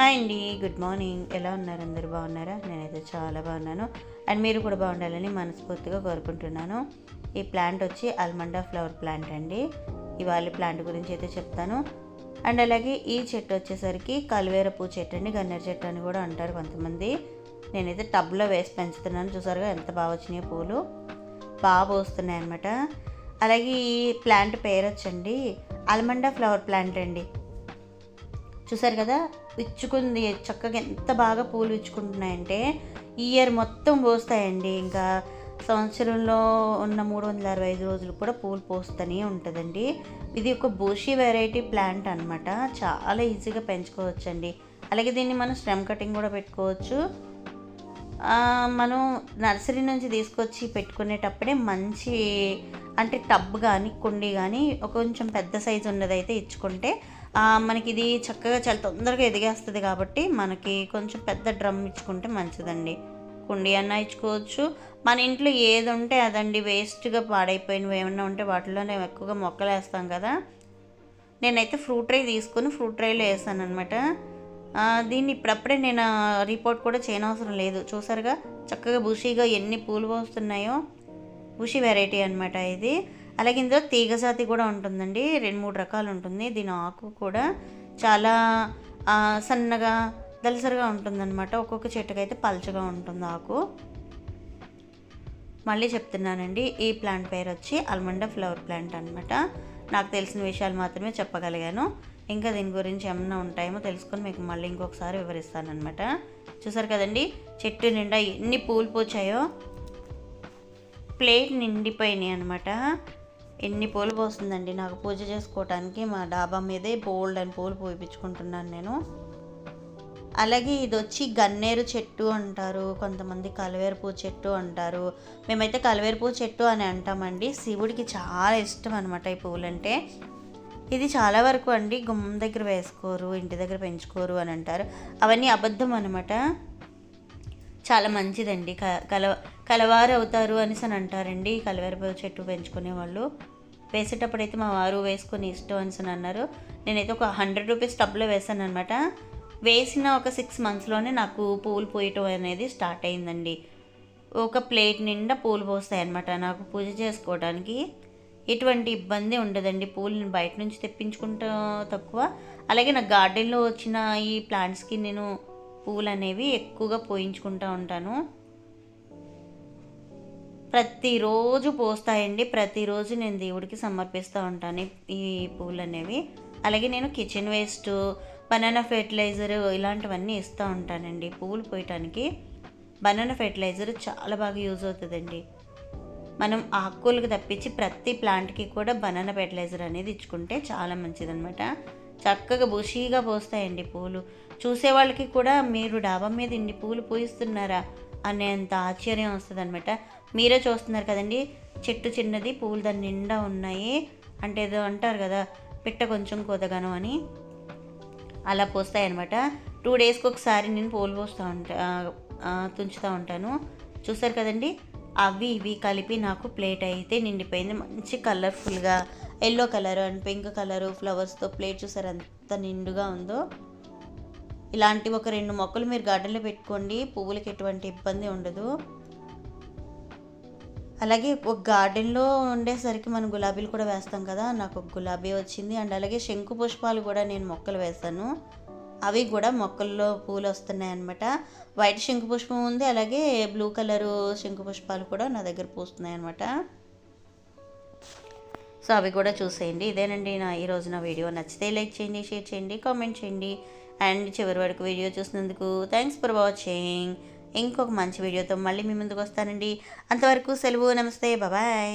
Hi అండి good morning. ఎలా ఉన్నారు? అందరు బాగున్నారా? నేనైతే చాలా బాగున్నాను. అండ్ మీరు కూడా బాగుండాలని మనస్ఫూర్తిగా కోరుకుంటున్నాను. ఈ ప్లాంట్ వచ్చి అల్మండా ఫ్లవర్ ప్లాంట్ అండి. ఇవాళ ప్లాంట్ గురించి అయితే చెప్తాను. అండ్ అలాగే ఈ చెట్టు వచ్చేసరికి కలువేర పూ చెట్టు అండి. గన్నేరు చెట్టు అని కూడా అంటారు కొంతమంది. నేనైతే టబ్లో వేసి పెంచుతున్నాను. చూసారుగా ఎంత బాగా వచ్చినాయి పూలు. బాగా పోస్తున్నాయి అనమాట అలాగే ఈ ప్లాంట్ పేరు వచ్చండి. అల్మండా ఫ్లవర్ ప్లాంట్ అండి. చూసారు కదా? విచ్చుకుంది చక్కగా ఎంత బాగా పూలు విచ్చుకుంటున్నాయంటే ఈ ఇయర్ మొత్తం పోస్తాయండి. ఇంకా సంవత్సరంలో ఉన్న మూడు వందల అరవై ఐదు రోజులు కూడా పూలు పోస్తూనే ఉంటుందండి. ఇది ఒక బూషీ వెరైటీ ప్లాంట్ అనమాట చాలా ఈజీగా పెంచుకోవచ్చండి. అలాగే దీన్ని మనం స్టెమ్ కటింగ్ కూడా పెట్టుకోవచ్చు. మనం నర్సరీ నుంచి తీసుకొచ్చి పెట్టుకునేటప్పుడే మంచి అంటే టబ్ కానీ కుండీ కానీ ఒక కొంచెం పెద్ద సైజు ఉన్నదైతే ఇచ్చుకుంటే మనకి ఇది చక్కగా చాలా తొందరగా ఎదిగేస్తుంది కాబట్టి మనకి కొంచెం పెద్ద డ్రమ్ ఇచ్చుకుంటే మంచిదండి. కుండీ అన్న ఇచ్చుకోవచ్చు. మన ఇంట్లో ఏది ఉంటే అదండి వేస్ట్గా పాడైపోయినవి ఏమన్నా ఉంటే వాటిలోనే ఎక్కువగా మొక్కలు వేస్తాం కదా. నేనైతే ఫ్రూట్ ట్రై తీసుకొని ఫ్రూట్ ట్రైలో వేసాను అనమాట దీన్ని ఇప్పుడప్పుడే నేను రిపోర్ట్ కూడా చేయనవసరం లేదు. చూసారుగా? చక్కగా బుషీగా ఎన్ని పూలు పోస్తున్నాయో. బుషీ వెరైటీ అనమాట ఇది. అలాగే ఇందులో తీగజాతి కూడా ఉంటుందండి. రెండు మూడు రకాలు ఉంటుంది. దీని ఆకు కూడా చాలా సన్నగా దలసరిగా ఉంటుందన్నమాట. ఒక్కొక్క చెట్టుకైతే పల్చగా ఉంటుంది ఆకు. మళ్ళీ చెప్తున్నానండి ఈ ప్లాంట్ పేరు వచ్చి అల్మండా ఫ్లవర్ ప్లాంట్ అనమాట నాకు తెలిసిన విషయాలు మాత్రమే చెప్పగలిగాను. ఇంకా దీని గురించి ఏమన్నా ఉంటాయేమో తెలుసుకొని మీకు మళ్ళీ ఇంకొకసారి వివరిస్తానమాట చూసారు కదండి చెట్టు నిండా ఎన్ని పూలు పూచాయో. ప్లేట్ నిండిపోయినాయి అనమాట ఎన్ని పూలు పోస్తుందండి? నాకు పూజ చేసుకోవటానికి మా డాబా మీదే బోల్డ్ అని పూలు పోయించుకుంటున్నాను నేను. అలాగే ఇది వచ్చి గన్నేరు చెట్టు అంటారు కొంతమంది కలవేరుపూ చెట్టు అంటారు. మేమైతే కలవేరుపూ చెట్టు అని అంటామండి. శివుడికి చాలా ఇష్టం అనమాట ఈ పూలంటే. ఇది చాలా వరకు అండి గుమ్మం దగ్గర వేసుకోరు ఇంటి దగ్గర పెంచుకోరు అని అంటారు. అవన్నీ అబద్ధం అనమాట చాలా మంచిదండి. క కల కలవారు అవుతారు అనేసి అని అంటారండి కలవేరపు చెట్టు పెంచుకునే వాళ్ళు. వేసేటప్పుడు అయితే మా వారు వేసుకొని ఇష్టం అని అన్నారు. నేనైతే ఒక హండ్రెడ్ రూపీస్ టబ్లో వేసాను అనమాట వేసిన ఒక సిక్స్ మంత్స్లోనే నాకు పూలు పోయటం అనేది స్టార్ట్ అయిందండి. ఒక ప్లేట్ నిండా పూలు పోస్తాయి అనమాట నాకు పూజ చేసుకోవడానికి ఎటువంటి ఇబ్బంది ఉండదండి. పూలు బయట నుంచి తెప్పించుకుంటా తక్కువ. అలాగే నా గార్డెన్లో వచ్చిన ఈ ప్లాంట్స్కి నేను పూలు అనేవి ఎక్కువగా పోయించుకుంటూ ఉంటాను. ప్రతిరోజు పోస్తాయండి. ప్రతిరోజు నేను దేవుడికి సమర్పిస్తూ ఉంటాను ఈ పూలు అనేవి అలాగే నేను కిచెన్ వేస్ట్ బనానా ఫెర్టిలైజర్ ఇలాంటివన్నీ ఇస్తూ ఉంటానండి పూలు పోయటానికి. బనానా ఫెర్టిలైజర్ చాలా బాగా యూజ్ అవుతుందండి. మనం ఆకుకూలకు తప్పించి ప్రతి ప్లాంట్కి కూడా బనానా ఫెర్టిలైజర్ అనేది ఇచ్చుకుంటే చాలా మంచిదన్నమాట. చక్కగా బుషీగా పోస్తాయండి పూలు. చూసే వాళ్ళకి కూడా మీరు డాబా మీద ఇన్ని పూలు పూయిస్తున్నారా? అనేంత ఆశ్చర్యం వస్తుంది అనమాట మీరే చూస్తున్నారు కదండి చెట్టు చిన్నది పూలు దాని నిండా ఉన్నాయి. అంటే ఏదో అంటారు కదా పిట్ట కొంచెం కొదగను అని. అలా పోస్తాయన్నమాట. టూ డేస్కి ఒకసారి నేను పూలు పోస్తూ ఉంటా తుంచుతూ ఉంటాను. చూసారు కదండి అవి ఇవి కలిపి నాకు ప్లేట్ అయితే నిండిపోయింది. మంచి కలర్ఫుల్గా yellow colour and pink colour ఫ్లవర్స్తో plate చూసారు ఎంత నిండుగా ఉందో. ఇలాంటి ఒక రెండు మొక్కలు మీరు గార్డెన్లో పెట్టుకోండి. పువ్వులకి ఎటువంటి ఇబ్బంది ఉండదు. అలాగే ఒక గార్డెన్లో ఉండేసరికి మనం గులాబీలు కూడా వేస్తాం కదా. నాకు ఒక గులాబీ వచ్చింది. అండ్ అలాగే శంకు పుష్పాలు కూడా నేను మొక్కలు వేస్తాను అవి కూడా మొక్కల్లో పూలు వస్తున్నాయి అనమాట వైట్ శంకు పుష్పం ఉంది. అలాగే బ్లూ కలరు శంకు పుష్పాలు కూడా నా దగ్గర పూస్తున్నాయి అనమాట సో అవి కూడా చూసేయండి. ఇదేనండి నా ఈరోజు నా వీడియో. నచ్చితే లైక్ చేయండి షేర్ చేయండి కామెంట్ చేయండి. అండ్ చివరి వరకు వీడియో చూసినందుకు థ్యాంక్స్ ఫర్ వాచింగ్ ఇంకొక మంచి వీడియోతో మళ్ళీ మీ ముందుకు వస్తానండి. అంతవరకు సెలవు నమస్తే బాయ్